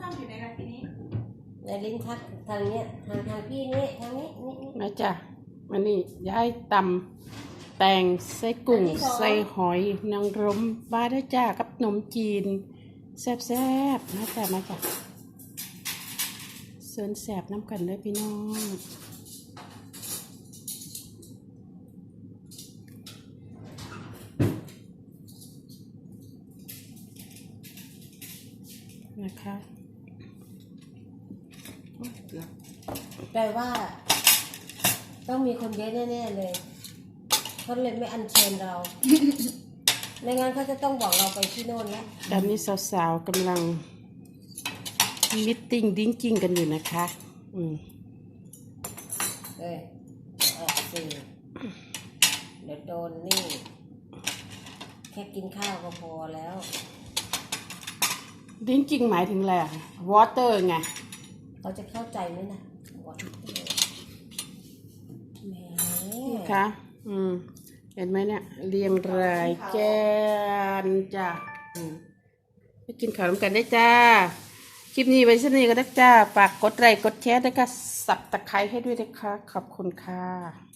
ช่องอยู่ในระทีนี้ในลิ้นชักทางเนี้ยทางทางพี่นี่ทางนี้นี่นี่ มาจ้ะมานี่ย้ายตำแตงใส่กุ้งอันที่สอง ใส่หอยนางรมบ้าได้จ้ากับขนมจีน แซ่บๆมาจ้ะมาจ้ะเสินแซ่บน้ำกันเลยพี่น้อง นะคะ แปลว่า ต้องมีคนเยอะแน่ๆเลยเขาเลยไม่อัญเชิญเรา ไม่งั้นเขาจะต้องบอกเราไปที่โน่นแล้วตอนนี้สาวๆกำลังมิทติ้งดิ้งกิ้งกันอยู่นะคะ อืมเอ้ยเดี๋ยวออกสื่อเดี๋ยวโดนนี่ แค่กินข้าวก็พอแล้ว ดิ้งกิ้งหมายถึงอะไรวอเตอร์ไง เขาจะเข้าใจไหมนะวอนแหมนะคะอืม เห็นไหมเนี่ย เรียงรายแกนจ้ะอืมไปกินข้าวน้ำกันได้จ้า คลิปนี้ไว้สนี้ก็ได้จ้า ฝากกดไลค์กดแชร์ด้วยค่ะสับตะไคร้ให้ด้วยนะคะ ขอบคุณค่ะ